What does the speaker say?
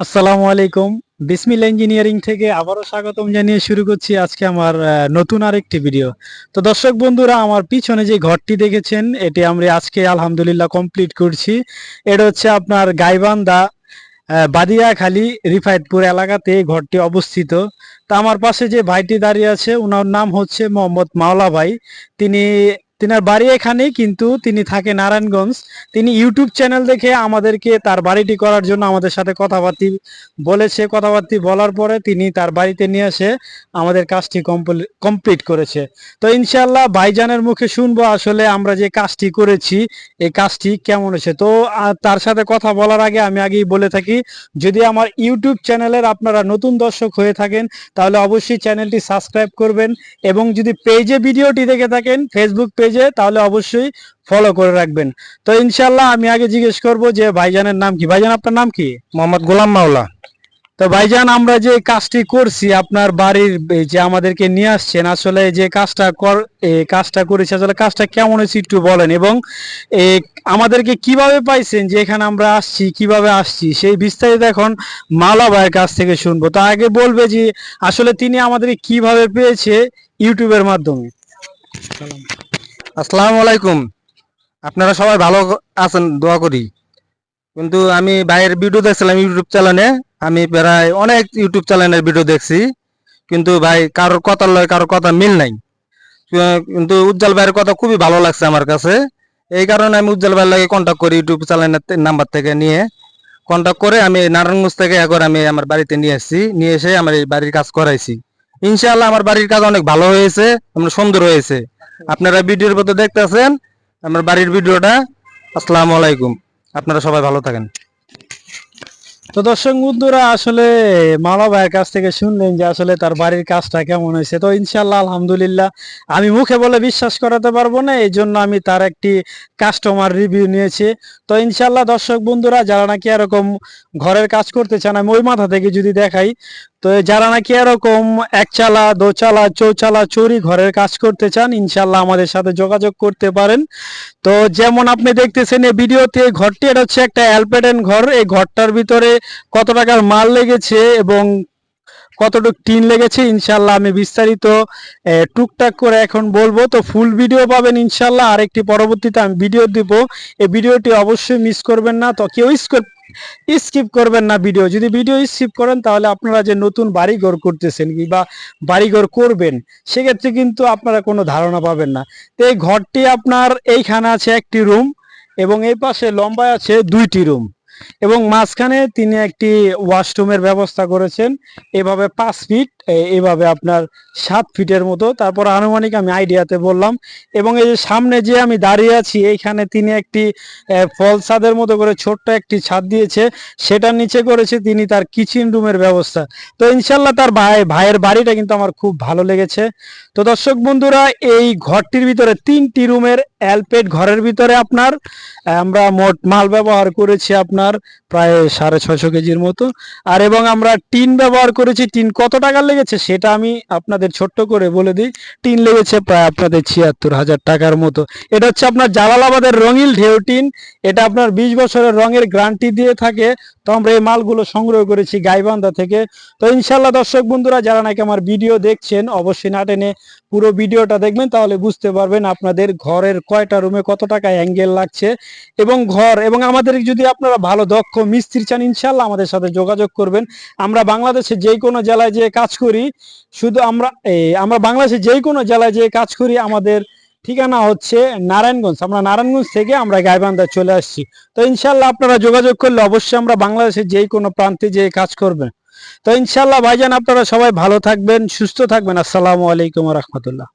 আসসালামু আলাইকুম। বিসমিল ইঞ্জিনিয়ারিং থেকে আবারও স্বাগতম জানিয়ে শুরু করছি আজকে আমার নতুন আরেকটি ভিডিও। তো দর্শক বন্ধুরা আমার পিছনে যে ঘরটি দেখেছেন এটি আমরা আজকে আলহামদুলিল্লাহ কমপ্লিট করছি। এটা হচ্ছে আপনার গাইবান্ধা আহ, বাদিয়াখালী রিফায়েতপুর এলাকাতে ঘরটি অবস্থিত। তা আমার পাশে যে ভাইটি দাঁড়িয়ে আছে ওনার নাম হচ্ছে মোহাম্মদ মাওলা ভাই। তিনি তিনার বাড়ি এখানেই, কিন্তু তিনি থাকে নারায়ণগঞ্জ। তিনি ইউটিউব চ্যানেল দেখে আমাদেরকে তার বাড়িটি করার জন্য আমাদের সাথে কথাবার্তি বলেছে। কথাবার্তি বলার পরে তিনি তার বাড়িতে নিয়ে এসে আমাদের কাজটি কমপ্লিট করেছে। তো ইনশাল্লাহ ভাইজানের মুখে শুনব আসলে আমরা যে কাজটি করেছি, এই কাজটি কেমন হয়েছে। তো তার সাথে কথা বলার আগে আমি আগেই বলে থাকি, যদি আমার ইউটিউব চ্যানেলের আপনারা নতুন দর্শক হয়ে থাকেন, তাহলে অবশ্যই চ্যানেলটি সাবস্ক্রাইব করবেন এবং যদি পেজে ভিডিওটি দেখে থাকেন ফেসবুক পেজে তাহলে অবশ্যই ফলো করে রাখবেন। তো ইনশাল্লাহ আমি আগে জিজ্ঞেস করব যে ভাইজানের নাম কি? ভাইজান আপনার নাম কি? মোহাম্মদ গোলাম মাওলা। তো ভাইজান আমরা যে কাজটি করছি আপনার বাড়ির যে আমাদেরকে নিয়ে আসছেন আসলে যে কাজটা কর এই কাজটা করেছি আসলে কাজটা কেমন হয়েছে একটু বলেন। এবং আমাদেরকে কীভাবে পাইছেন যে এখানে আমরা আসছি কীভাবে আসছি সেই বিস্তারিত এখন মালা ভাইয়ের কাছ থেকে শুনব। তো আগে বলবে যে আসলে তিনি আমাদেরকে কীভাবে পেয়েছে ইউটিউবের মাধ্যমে? আসসালামু আলাইকুম। আপনারা সবাই ভালো আছেন, দোয়া করি। কিন্তু আমি ভাইয়ের ভিডিও দেখছিলাম ইউটিউব চ্যানেলে আমি প্রায় অনেক ইউটিউব চ্যানেলের ভিডিও দেখছি। কিন্তু ভাই, কারোর কথার লয় কারোর কথা মিল নাই। কিন্তু উজ্জ্বল ভাইয়ের কথা খুবই ভালো লাগছে আমার কাছে। এই কারণে আমি উজ্জ্বল ভাইয়ের লাগে কন্ট্যাক্ট করি ইউটিউব চ্যানেলের নাম্বার থেকে নিয়ে। কন্ট্যাক্ট করে আমি নারায়ণগঞ্জ থেকে একবার আমি আমার বাড়িতে নিয়ে এসেছি নিয়ে এসে আমার এই বাড়ির কাজ করাইছি। ইনশাআল্লাহ আমার বাড়ির কাজ অনেক ভালো হয়েছে, আমরা সুন্দর হয়েছে। আপনারা ভিডিওর মধ্যে দেখতেছেন, আমার বাড়ির ভিডিওটা। আসসালামু আলাইকুম। আপনারা সবাই ভালো থাকেন। তো দর্শক বন্ধুরা, আসলে মালা ভাইয়ের কাছ থেকে শুনলেন যে আসলে তার বাড়ির কাজটা কেমন হয়েছে। তো ইনশাল্লাহ আলহামদুলিল্লাহ, আমি মুখে বলে বিশ্বাস করাতে পারব না এই জন্য আমি তার একটি কাস্টমার রিভিউ নিয়েছি। তো ইনশাল্লাহ দর্শক বন্ধুরা, যারা নাকি এরকম ঘরের কাজ করতে চান, আমি ওই মাথা থেকে যদি দেখাই, তো যারা নাকি এরকম একচালা, দোচালা, চৌচালা চুরি ঘরের কাজ করতে চান ইনশাল্লাহ আমাদের সাথে যোগাযোগ করতে পারেন। তো যেমন আপনি দেখতেছেন, এই ভিডিওতে ঘরটি, এটা হচ্ছে একটা অ্যালপেডেন ঘর। এই ঘরটার ভিতরে কত টাকার মাল লেগেছে এবং কতটুক টিন লেগেছে ইনশাল্লাহ আমি বিস্তারিত টুকটাক করে এখন বলব। তো ফুল ভিডিও পাবেন ইনশাল্লাহ আরেকটি পরবর্তীতে আমি ভিডিও দিব। এই ভিডিওটি অবশ্যই মিস করবেন না। তো কেউ স্কিপ করবেন না ভিডিও যদি ভিডিও স্কিপ করেন, তাহলে আপনারা যে নতুন বাড়িঘর করতেছেন কিংবা বাড়িঘর করবেন, সেক্ষেত্রে কিন্তু আপনারা কোনো ধারণা পাবেন না। তো এই ঘরটি আপনার এইখানে আছে একটি রুম এবং এই পাশে লম্বায় আছে দুইটি রুম এবং মাঝখানে তিনি একটি ওয়াশরুমের ব্যবস্থা করেছেন। এভাবে পাঁচ ফিট এভাবে আপনার সাত ফিটের মতো। তারপর আনুমানিক আমি আইডিয়াতে বললাম। এবং এই যে সামনে যে আমি দাঁড়িয়ে আছি এইখানে তিনি একটি ফল ছাদের মতো করে ছোট্ট একটি ছাদ দিয়েছে। সেটার নিচে করেছে তিনি তার কিচেন রুমের ব্যবস্থা। তো ইনশাল্লাহ তার ভাই, ভাইয়ের বাড়িটা কিন্তু আমার খুব ভালো লেগেছে। তো দর্শক বন্ধুরা, এই ঘরটির ভিতরে তিনটি রুমের অ্যালপেট ঘরের ভিতরে আপনার, আমরা মোট মাল ব্যবহার করেছি আপনার প্রায় সাড়ে ছয়শো কেজির মতো। আর এবং আমরা টিন ব্যবহার করেছি। টিন কত টাকা লেগেছে সেটা আমি আপনাদের ছোট্ট করে বলে দিই। টিন লেগেছে প্রায় আপনাদের ছিয়াত্তর হাজার টাকার মতো। এটা হচ্ছে আপনার জালালাবাদের রঙিল ঢেউ টিন। এটা আপনার বিশ বছরের রঙের গ্যারান্টি দিয়ে থাকে। তো আমরা এই মালগুলো সংগ্রহ করেছি গাইবান্ধা থেকে। তো ইনশাল্লাহ দর্শক বন্ধুরা, যারা নাকি আমার ভিডিও দেখছেন, অবশ্যই না টেনে পুরো ভিডিওটা দেখবেন, তাহলে বুঝতে পারবেন আপনাদের ঘরের কয়টা রুমে কত টাকা অ্যাঙ্গেল লাগছে এবং ঘর এবং আমাদের যদি আপনারা ভালো দক্ষ মিস্ত্রি চান ইনশাল্লাহ আমাদের সাথে যোগাযোগ করবেন। আমরা বাংলাদেশে যে কোনো জেলায় যে কাজ করি, শুধু আমরা আমরা বাংলাদেশে যে কোনো জেলায় যে কাজ করি, আমাদের ঠিকানা হচ্ছে নারায়ণগঞ্জ। আমরা নারায়ণগঞ্জ থেকে আমরা গাইবান্ধা চলে আসছি। তো ইনশাল্লাহ আপনারা যোগাযোগ করলে অবশ্যই আমরা বাংলাদেশের যে কোনো প্রান্তে যেয়ে কাজ করবেন। তো ইনশাল্লাহ ভাইজান, আপনারা সবাই ভালো থাকবেন, সুস্থ থাকবেন। আসসালামু আলাইকুম রহমতুল্লাহ।